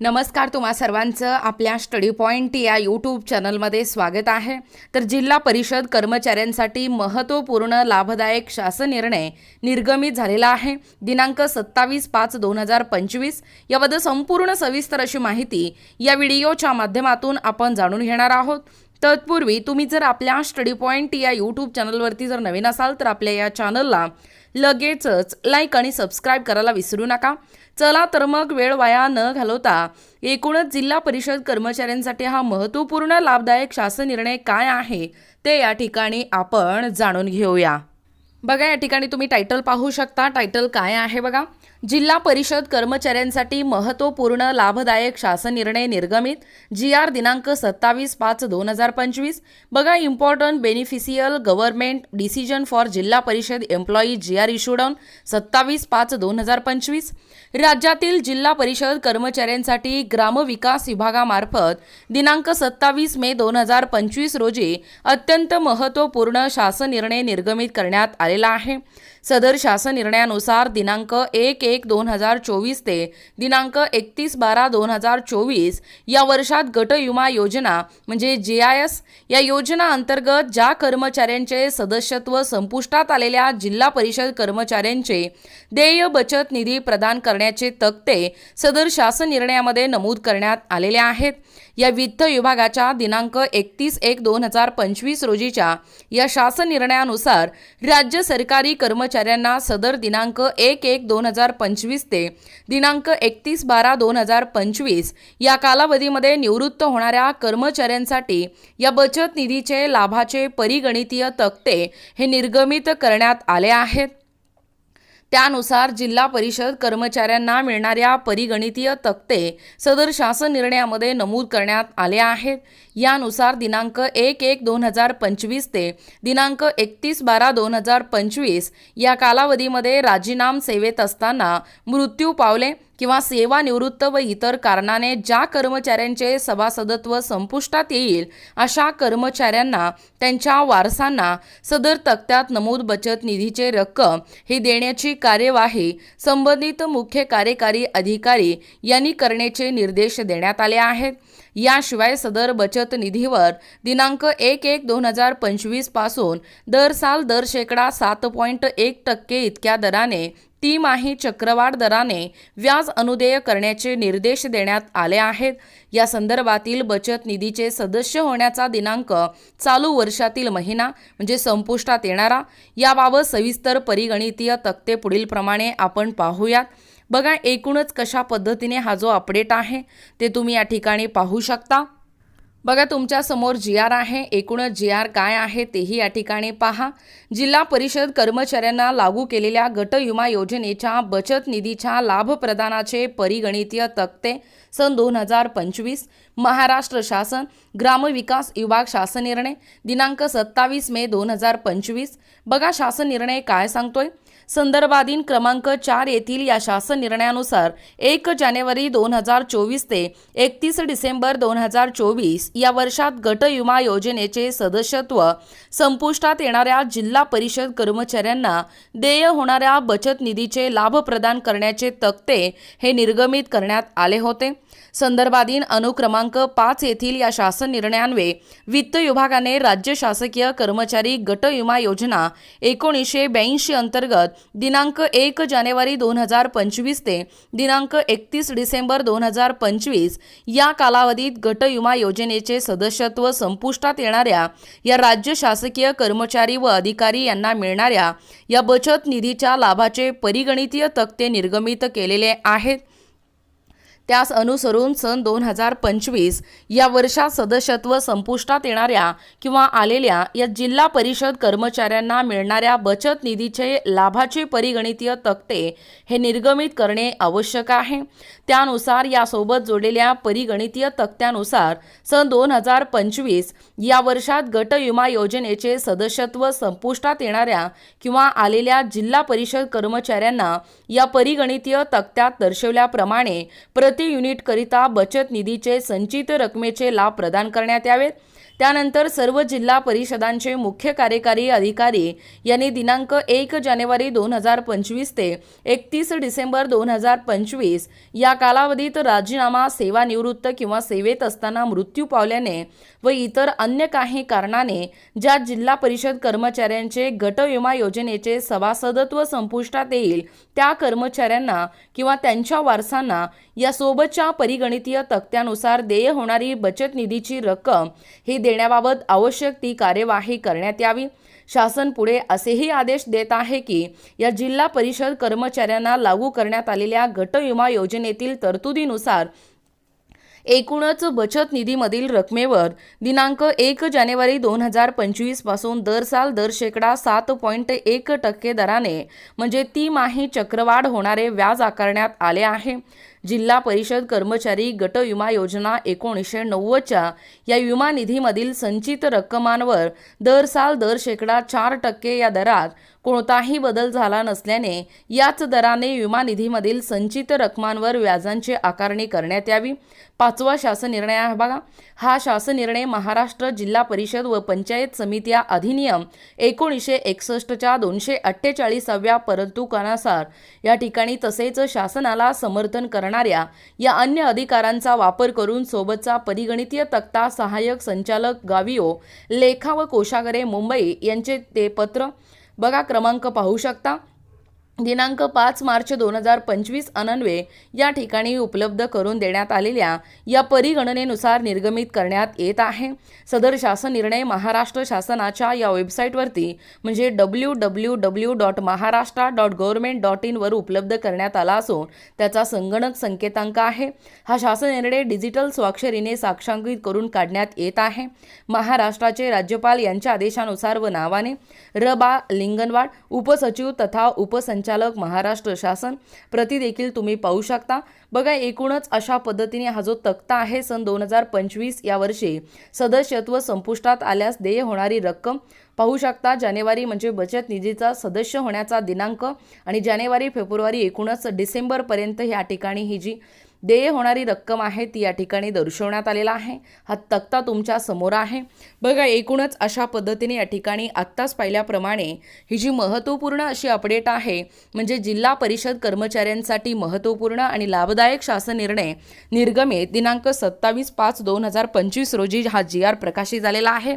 नमस्कार तुम्हा सर्वांचं. आपल्या स्टडी पॉईंट या यूट्यूब चॅनलमध्ये स्वागत आहे. तर जिल्हा परिषद कर्मचाऱ्यांसाठी महत्त्वपूर्ण लाभदायक शासन निर्णय निर्गमित झालेला आहे. दिनांक सत्तावीस पाच दोन हजार पंचवीस याबद्दल संपूर्ण सविस्तर अशी माहिती या व्हिडिओच्या माध्यमातून आपण जाणून घेणार आहोत. तत्पूर्वी तुम्ही जर आपल्या स्टडी पॉईंट या यूट्यूब चॅनलवरती जर नवीन असाल तर आपल्या या चॅनलला लगेचच लाईक आणि सबस्क्राईब करायला विसरू नका. चला तर मग वेळ वाया न घालवता एकूणच जिल्हा परिषद कर्मचाऱ्यांसाठी हा महत्त्वपूर्ण लाभदायक शासन निर्णय काय आहे ते या ठिकाणी आपण जाणून घेऊया. बघा या ठिकाणी तुम्ही टायटल पाहू शकता. टायटल काय आहे बघा? जिल्हा परिषद कर्मचाऱ्यांसाठी महत्त्वपूर्ण लाभदायक शासन निर्णय निर्गमित. जी आर दिनांक सत्तावीस पाच दोन हजार पंचवीस. बघा important beneficial government decision for Zilla Parishad employee G R issued on सत्तावीस पाच दोन हजार पंचवीस. राज्यातील जिल्हा परिषद कर्मचाऱ्यांसाठी ग्रामविकास विभागामार्फत दिनांक सत्तावीस मे दोन हजार पंचवीस रोजी अत्यंत महत्त्वपूर्ण शासन निर्णय निर्गमित करण्यात आलेला आहे. सदर शासन निर्णयानुसार दिनांक एक एक दोन हजार चोवीस ते दिनांक एकतीस बारा दोन हजार चोवीस या वर्षात गट विमा योजना म्हणजे जे आय एस या योजना अंतर्गत ज्या कर्मचाऱ्यांचे सदस्यत्व संपुष्टात आलेल्या जिल्हा परिषद कर्मचाऱ्यांचे देय बचत निधी प्रदान करण्याचे तक्ते सदर शासन निर्णयामध्ये नमूद करण्यात आलेले आहेत. या वित्त विभागाच्या दिनांक एकतीस एक दोन हजार पंचवीस रोजीच्या या शासन निर्णयानुसार राज्य सरकारी कर्मचाऱ्यांना सदर दिनांक एक एक दोन हजार पंचवीस ते दिनांक एकतीस बारा दोन हजार पंचवीस या कालावधीमध्ये निवृत्त होणाऱ्या कर्मचाऱ्यांसाठी या बचत निधीचे लाभाचे परिगणितीय तक्ते हे निर्गमित करण्यात आले आहेत. त्यानुसार जिल्हा परिषद कर्मचाऱ्यांना मिळणाऱ्या परिगणितीय तक्ते सदर शासन निर्णयामध्ये नमूद करण्यात आले आहेत. यानुसार दिनांक एक एक दोन हजार पंचवीस ते दिनांक एकतीस बारा दोन हजार पंचवीस या कालावधीमध्ये राजीनाम सेवेत असताना मृत्यू पावले किंवा सेवानिवृत्त व इतर कारणाने ज्या कर्मचाऱ्यांचे सभासदत्व संपुष्टात येईल अशा कर्मचाऱ्यांना त्यांच्या वारसांना सदर तक्त्यात नमूद बचत निधीचे रक्कम ही देण्याची कार्यवाही संबंधित मुख्य कार्यकारी अधिकारी यांनी करण्याचे निर्देश देण्यात आले आहेत. याशिवाय सदर बचत निधीवर दिनांक एक एक दोन हजार पंचवीसपासून दर साल दर शेकडा सात पॉईंट एक टक्के इतक्या दराने तिमाही चक्रवाढ दराने व्याज अनुदेय करण्याचे निर्देश देण्यात आले आहेत. या संदर्भातील बचत निधीचे सदस्य होण्याचा दिनांक चालू वर्षातील महिना म्हणजे संपुष्टात येणारा याबाबत सविस्तर परिगणितीय तक्ते पुढीलप्रमाणे आपण पाहूयात. बघा एकूणच कशा पद्धतीने हा जो अपडेट आहे ते तुम्ही या ठिकाणी पाहू शकता. बघा तुमच्यासमोर जी आर आहे एकूणच जी आर काय आहे तेही या ठिकाणी पहा. जिल्हा परिषद कर्मचाऱ्यांना लागू केलेल्या गट विमा योजनेच्या बचत निधीच्या लाभप्रदानाचे परिगणितीय तक्ते सन दोन हजार पंचवीस. महाराष्ट्र शासन ग्रामविकास विभाग शासन निर्णय दिनांक सत्तावीस मे दोन हजार पंचवीस. बघा शासन निर्णय काय सांगतोय? संदर्भाधीन क्रमांक चार येथील या शासन निर्णयानुसार एक जानेवारी दोन हजार चोवीस ते एकतीस डिसेंबर दोन हजार चोवीस या वर्षात गट विमा योजनेचे सदस्यत्व संपुष्टात येणाऱ्या जिल्हा परिषद कर्मचाऱ्यांना देय होणाऱ्या बचत निधीचे लाभ प्रदान करण्याचे तक्ते हे निर्गमित करण्यात आले होते. संदर्भाधीन अनुक्रमांक पाच येथील या शासन निर्णयान्वे वित्त विभागाने राज्य शासकीय कर्मचारी गट विमा योजना एकोणीसशे ब्याऐंशी अंतर्गत दिनांक एक जानेवारी दोन हजार पंचवीस ते दिनांक एकतीस डिसेंबर दोन हजार पंचवीस या कालावधीत गटयुमा योजनेचे सदस्यत्व संपुष्टात येणाऱ्या या राज्य शासकीय कर्मचारी व अधिकारी यांना मिळणाऱ्या या बचत निधीच्या लाभाचे परिगणितीय तक्ते निर्गमित केलेले आहेत. त्यास अनुसरून सन दोन हजार पंचवीस या वर्षात सदस्यत्व संपुष्टात येणाऱ्या किंवा आलेल्या या जिल्हा परिषद कर्मचाऱ्यांना मिळणाऱ्या बचत निधीचे लाभाचे परिगणितीय तक्ते हे निर्गमित करणे आवश्यक आहे. त्यानुसार यासोबत जोडलेल्या परिगणितीय तक्त्यानुसार सन दोन हजार पंचवीस या वर्षात गट विमा योजनेचे सदस्यत्व संपुष्टात येणाऱ्या किंवा आलेल्या जिल्हा परिषद कर्मचाऱ्यांना या परिगणितीय तक्त्यात दर्शवल्याप्रमाणे प्र प्रति युनिटकरिता बचत निधीचे संचित रकमेचे लाभ प्रदान करण्यात यावेत. त्यानंतर सर्व जिल्हा परिषदांचे मुख्य कार्यकारी अधिकारी यांनी दिनांक एक जानेवारी दोन हजार पंचवीस ते एकतीस डिसेंबर दोन हजार पंचवीस या कालावधीत राजीनामा सेवानिवृत्त किंवा सेवेत असताना मृत्यू पावल्याने व इतर अन्य काही कारणाने ज्या जिल्हा परिषद कर्मचाऱ्यांचे गट विमा योजनेचे सभासदत्व संपुष्टात येईल त्या कर्मचाऱ्यांना किंवा त्यांच्या वारसांना या सोबतच्या परिगणितीय तक्त्यानुसार देय होणारी बचत निधीची रक्कम ही देण्याबाबत आवश्यक ती कार्यवाही करण्यात यावी. शासन पुढे असेही आदेश देत आहे की या जिल्हा परिषद कर्मचाऱ्यांना लागू करण्यात आलेल्या गट विमा योजनेतील तरतुदीनुसार एकूणच बचत निधीमधील रकमेवर दिनांक एक जानेवारी दोन हजार पंचवीसपासून दर साल दर शेकडा सात पॉईंट एक टक्के दराने म्हणजे तिमाही चक्रवाढ होणारे व्याज आकारण्यात आले आहे. जिल्हा परिषद कर्मचारी गट विमा योजना एकोणीसशे नव्वदच्या या विमा निधीमधील संचित रक्कमांवर दर साल दर शेकडा चार टक्के या दरात कोणताही बदल झाला नसल्याने याच दराने विमा निधीमधील संचित रकमांवर व्याजांची आकारणी करण्यात यावी. पाचवा शासन निर्णय आहे बघा. हा शासन निर्णय महाराष्ट्र जिल्हा परिषद व पंचायत समित्या अधिनियम एकोणीसशे एकसष्टच्या दोनशे अठ्ठेचाळीसाव्या परंतुकानुसार या ठिकाणी तसेच शासनाला समर्थन करणाऱ्या या अन्य अधिकारांचा वापर करून सोबतचा परिगणितीय तक्ता सहाय्यक संचालक गाविओ लेखा व कोशागरे मुंबई यांचे ते पत्र बघा क्रमांक पाहू शकता. दिनांक पाच मार्च दोन हजार पंचवीस अनन्वे या ठिकाणी उपलब्ध करून देण्यात आलेल्या या परिगणनेनुसार निर्गमित करण्यात येत आहे. सदर शासन निर्णय महाराष्ट्र शासनाच्या या वेबसाईटवरती म्हणजे W W W dot Maharashtra dot government dot इनवर उपलब्ध करण्यात आला असून त्याचा संगणक संकेतांक आहे. हा शासन निर्णय डिजिटल स्वाक्षरीने साक्षांकित करून काढण्यात येत आहे. महाराष्ट्राचे राज्यपाल यांच्या आदेशानुसार व नावाने र. बा. लिंगनवाड उपसचिव तथा उपसं संचालक महाराष्ट्र शासन प्रति देखील तुम्ही पाहू शकता. बघा एकूणच अशा पद्धतीने हा जो तक्ता आहे सन दोन हजार पंचवीस या वर्षी सदस्यत्व संपुष्टात आल्यास देय होणारी रक्कम पाहू शकता. जानेवारी म्हणजे बचत निधीचा सदस्य होण्याचा दिनांक आणि जानेवारी फेब्रुवारी एकूणच डिसेंबरपर्यंत या ठिकाणी ही जी देय होणारी रक्कम आहे ती या ठिकाणी दर्शवण्यात आलेला आहे. हा तक्ता तुमच्यासमोर आहे. बघा एकूणच अशा पद्धतीने या ठिकाणी आत्ताच पाहिल्याप्रमाणे ही जी महत्त्वपूर्ण अशी अपडेट आहे म्हणजे जिल्हा परिषद कर्मचाऱ्यांसाठी महत्त्वपूर्ण आणि लाभदायक शासन निर्णय निर्गमित दिनांक सत्तावीस पाच दोन हजार पंचवीस रोजी हा जी आर प्रकाशित झालेला आहे.